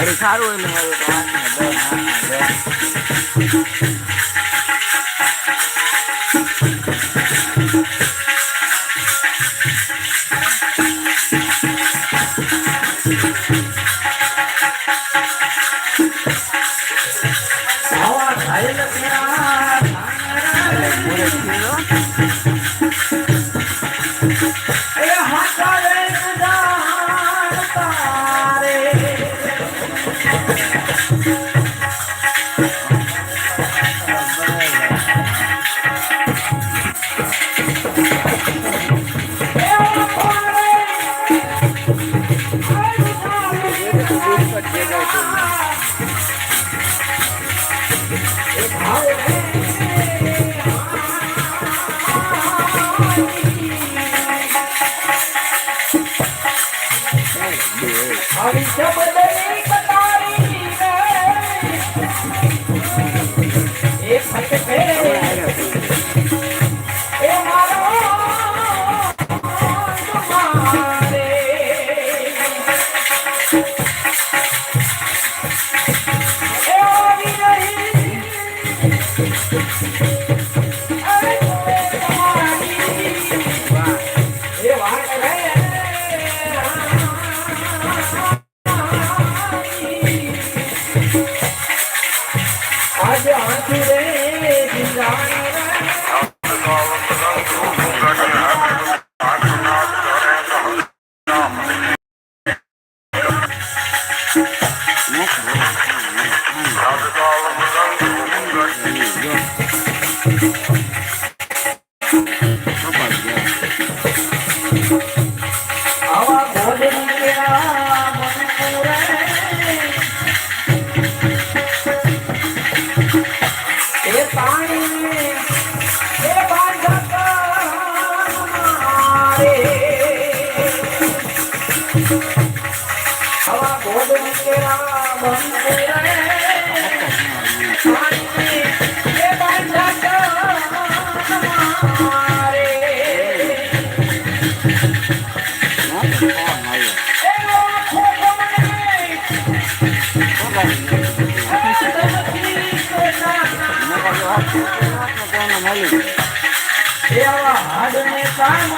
અરે સારું એમ હવે Yeah. Bye.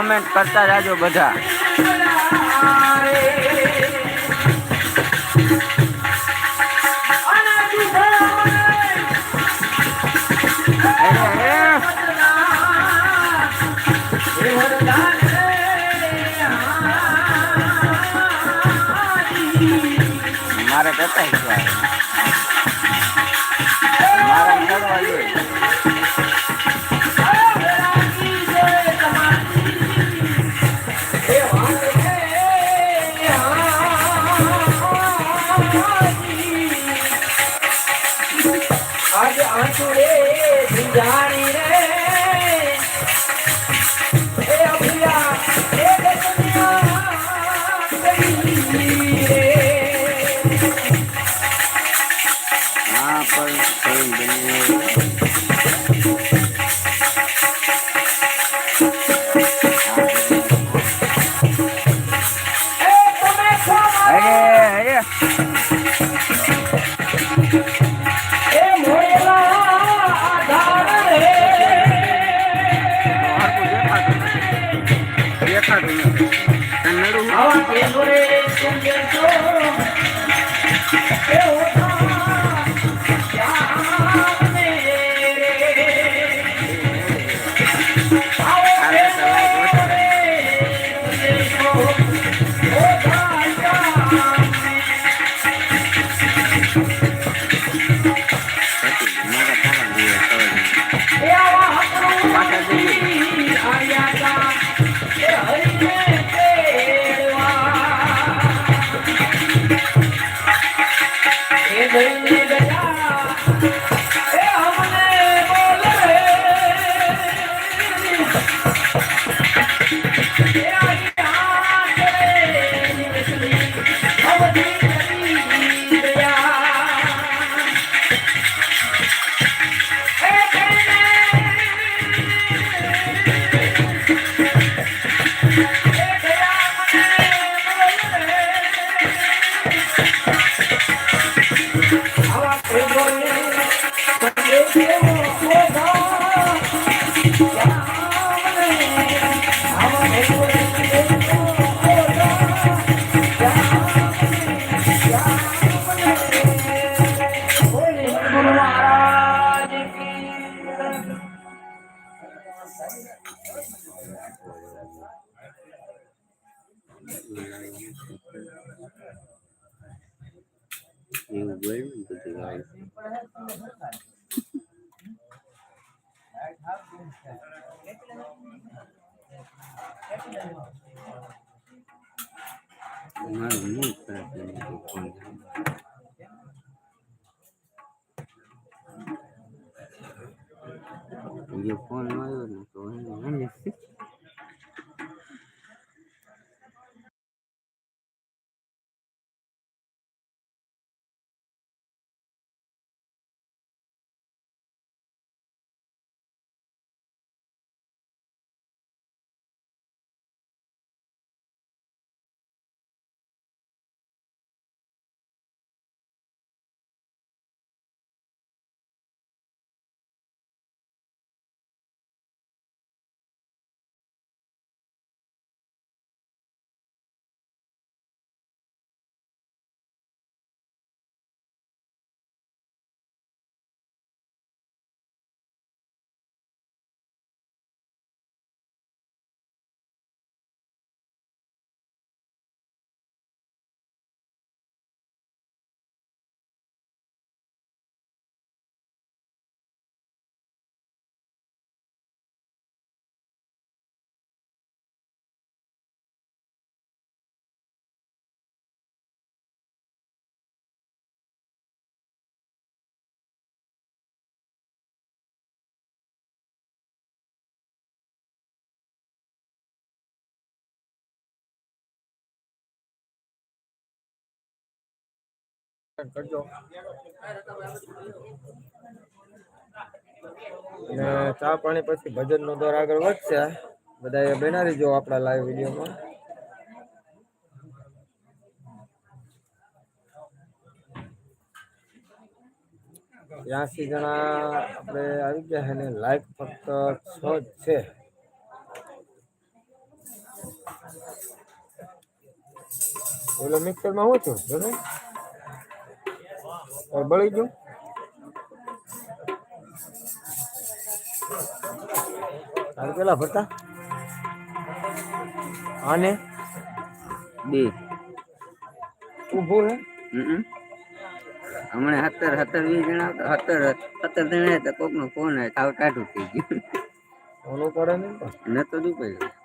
કોમેન્ટ કરતા જાજો બધા. મારે કહેતા ગઈ করে જે ફોન આવ્યો ને તો એને અને ચા પાણી પછી ભજન નો દોર આગળ વધશે. બધા એ બેના રહીજો આપણા લાઈવ વિડીયોમાં. ત્યાંસી જણા આપણે આવી ગયા છે ને લાઈક ફક્ત છ જ છે. ઓલો મિક્સરમાં હું છું બરાબર બળી ગયું? તારે પેલા ભરતા આને? બે. ઊભું હે હમણાં સત્તર સત્તર વીસ જણા સત્તર સત્તર જણા કોક નો ફોન આવે ટાઢું થઈ ગયું. ફોન પડે નહીં. પણ નતો દુપાયું.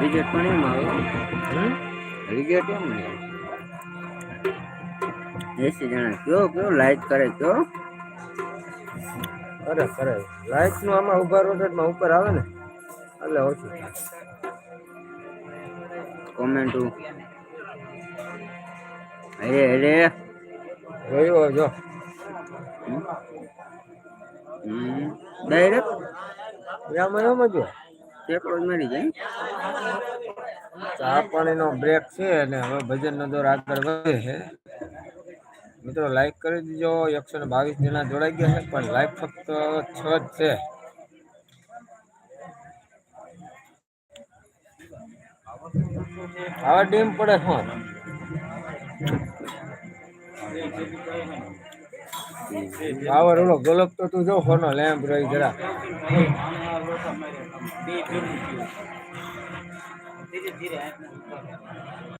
રિજેક્ટ પણ એમ આવે? રિજેક્ટ એમ નહીં એસી જણા. કયો કયો લાઈક કરે કયો અરે કરે લાઈટનું આમાં ઊભા રોટેટમાં ઉપર આવે ને? એટલે ઓછું કોમેન્ટ અરે અરે. જોયું જો. ડાયરેક્ટ રામ રામ જો. પેપર મરી જાય. ચા પાણીનો બ્રેક છે અને હવે ભજનનો દોર આગળ વધે છે. મિત્રો લાઈક કરી દીજો. એકસો ને બાવીસ જણા જોડાઈ ગયા છે, પણ લાઈક ફક્ત છ જ છે. આવા ડીમ પડે ફોન. પાવર ઓલો ગલક તો તું જો ફોનો લેમ્પ રહી જરા. ચા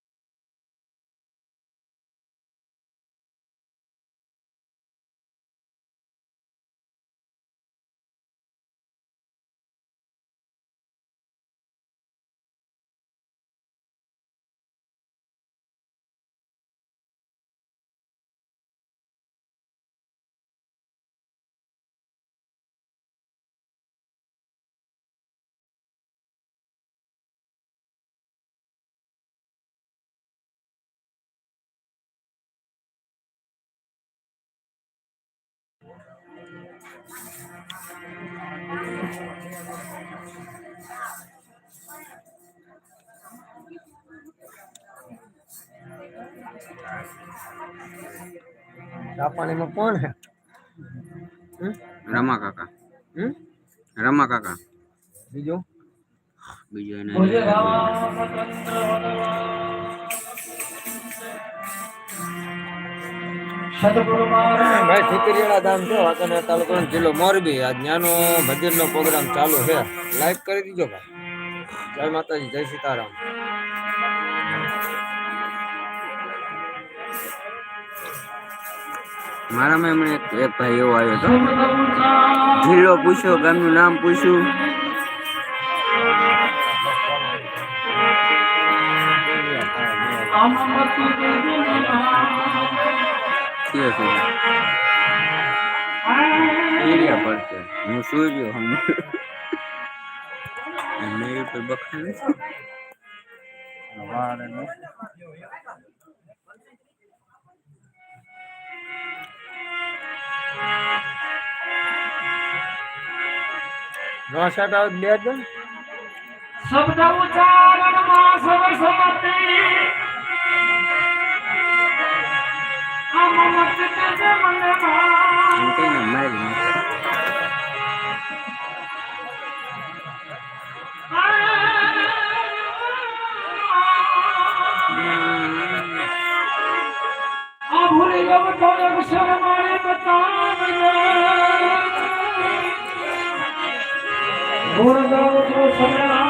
પાણીમાં કોણ છે હમ? રમા કાકા હમ? રમા કાકા બીજું બીજો એને ભાઈ ઠીકરીયાળા ધામ છે વાંકાનેર તાલુકાનો જિલ્લો મોરબી. આજ ન્યાનો ભજનનો પ્રોગ્રામ ચાલુ છે. લાઈક કરી દીજો ભાઈ. જય માતાજી જય સીતારામ. મારામાં એમણે એક ભાઈ એવો આવ્યો હતો. જિલ્લો પૂછ્યો ગામનું નામ પૂછ્યું અમમતિ દેવી કે છે. એરિયા પર હું સુઈ ગયો હમ મેરી પર બખાને છે. નો. શર્ટ આવે બે જ શબ્દ અમમતિ દેવી મનમાં એમ કહીને મારી નાખે. આ ગયો તો અક્ષર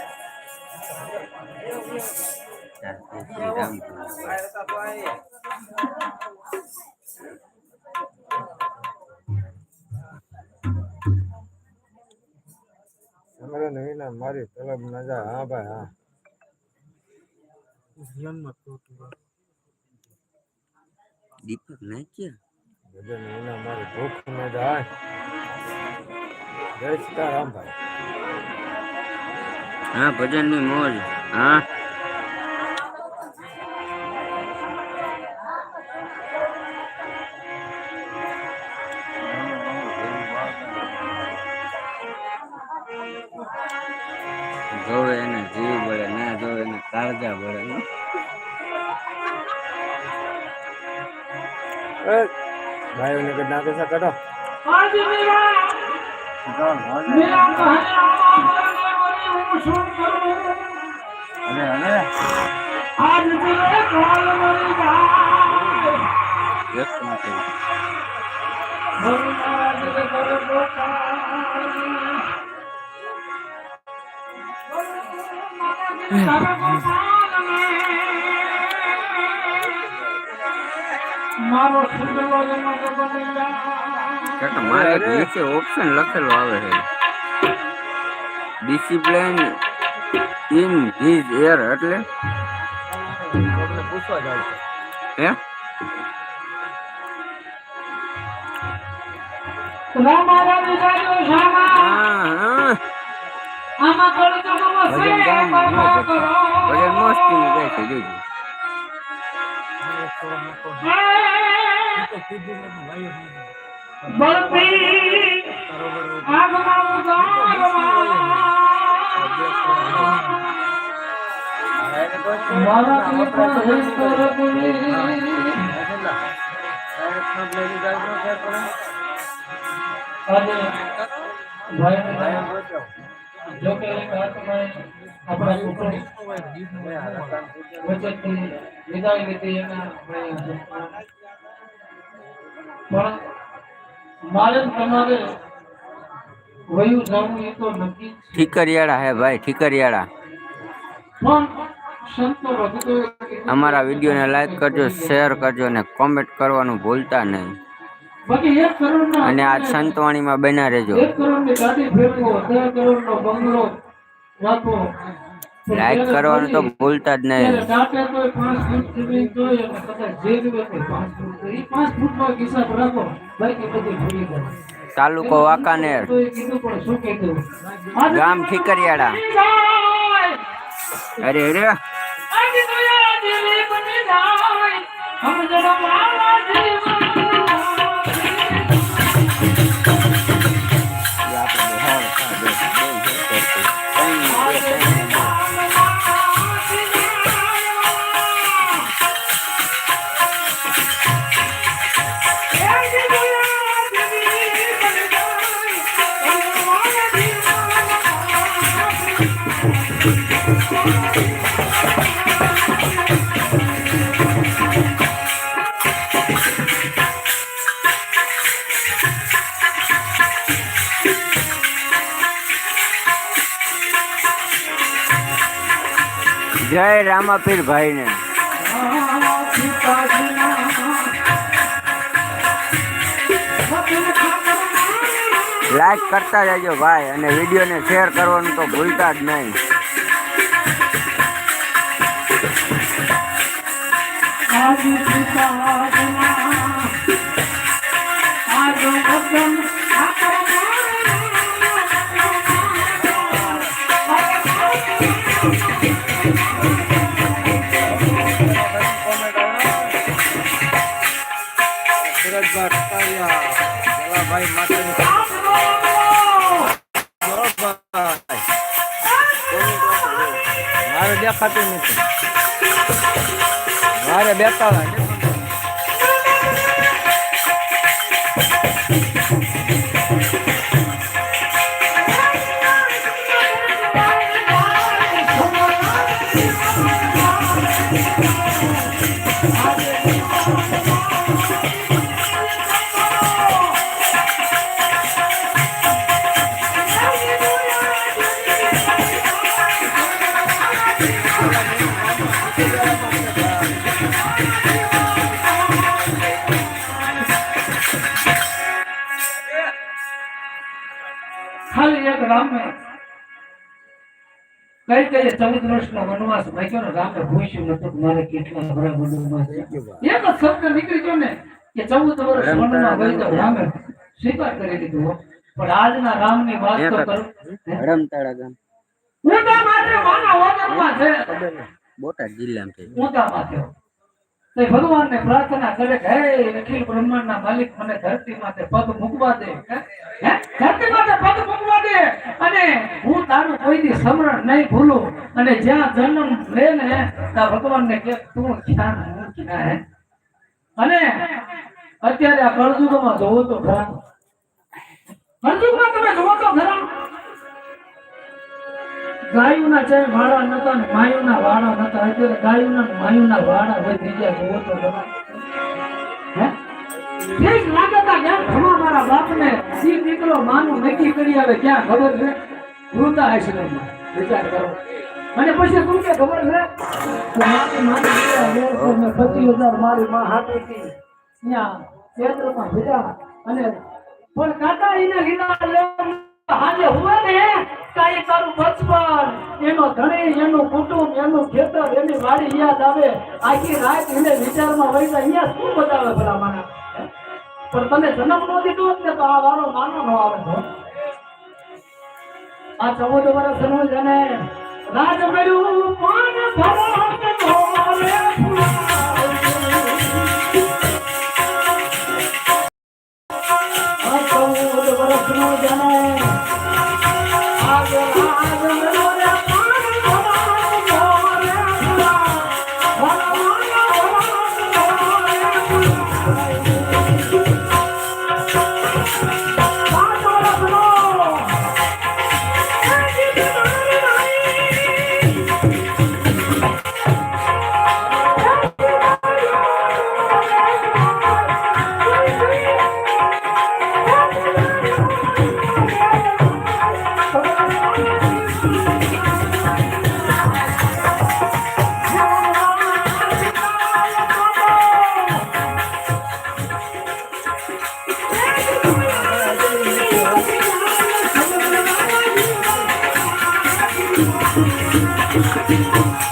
શ્રી રામ સમરે નહીં ને મારી તલબ ન હા ભાઈ હા. દીપક નાખ્યા ભજન વિના મારી ભૂખ ન જાય જય સીતારામ ભાઈ. હા ભજનની મોજ. હા. કાળજા ભરે ભાઈ ભાઈઓને કે નાખે કાઢો. આજ મેરા. મેરા કહ્યા હું શું કરું? અરે અરે. આજ મેરે કાલ મરી જાય. વ્યસ્ત નથી કાકા મારે નીચે ઓપ્શન લખેલું આવે છે. ડિસિપ્લિન ઇન હિઝ એર એટલે? પૂછવા જાવ હે હા હા. આમાં થોડી તો ભજન સમસ્યા ગામ બાબા કરો ભજન મસ્તી નું ગાય છે જોજો બળતી આગમાં ઉદારમાં મારા કૃપા હે કરગુની અને ભાઈ જો કે એક હાથમાં આપણા કુટુંબ વચ્ચેથી વિદાય લીધી એના પણ મારે તમારે વયું જવું એ તો નક્કી ઠીકરિયાળા હે ભાઈ ઠીકરિયાળા અમારા વિડીયોને લાઈક કરજો શેર કરજો અને કોમેન્ટ કરવાનું ભૂલતા નહીં અને આ સંતવાણીમાં બના રહેજો. લાઈક કરવાનું તો ભૂલતા જ નહીં. તાલુકો વાંકાનેર. ગામ પાંચ અરે જમીન તોય જય રામાપીર ભાઈ ને લાઈક કરતા જજો ભાઈ, અને વિડીયોને શેર કરવાનું તો ભૂલતા જ નહીં. સુરજભાઈ મારે દેખાતું નથી. મારે બેતાળા કઈ કઈ ચૌદ વર્ષનો વનવાસ ભાગ્યો ને રામે પૂછ્યું નતું મારે કેટલા ભરા વનવાસ છે. શબ્દ નીકળી ગયો ને કે ચૌદ વર્ષ વનમાં રામે સ્વીકાર કરી લીધું પણ આજના રામની વાત તો એક કરું. હે? હડમતાળા ગામ. ઊંધા માથે માના વગરમાં છે. બોટાદ જિલ્લામાં છે. ઊંધા માથે. તે ભગવાનને પ્રાર્થના કરે કે, હે, અખિલ બ્રહ્માંડના માલિક, મને ધરતી માથે પગ મૂકવા દે? ધરતી માથે પગ મૂકવા દે. અને હું તારું કોઈ દી સ્મરણ નહીં ભૂલું. અને જ્યાં જન્મ લે ને, ત્યાં ભગવાનને કે, તું હે? અને અત્યારે આ કળજુગમાં જોવો તો ખરા. કળજુગમાં તમે જોવો તો ખરા. ગાયુના ચાર વાળા નતા ને માયુના વાળા નતા. અત્યારે ગાયુના માયુના વાળા વધી ગયા જોવો તો હે? ઠીક લાગતા યાર ખમા મારા બાપને સી દીકરો માનું નક્કી કરી આવે ક્યાં ખબર છે? વૃદ્ધાશ્રમમાં વિચાર કરો. અને પછી શું કે ખબર છે? મારી મારી પચીસ હજાર મારી માં હાથે હતી. ત્યાં ક્ષેત્રમાં ભેગા. અને પણ કાકા એને લીધા લેવા હોય ને? કાઈ તારું બચપન એનો ધણી, એનું કુટુંબ, એનું ખેતર, એની વાડી યાદ આવે. આખી રાત એને વિચારમાં હોય અહીંયા શું બતાવે ભલા માણસ પણ તમે જન્મ નો દીધો ને તો આ વારો માનો નો આવે આ ચૌદ વર્ષનું જને રાજ મળ્યું પાન ભરત うん。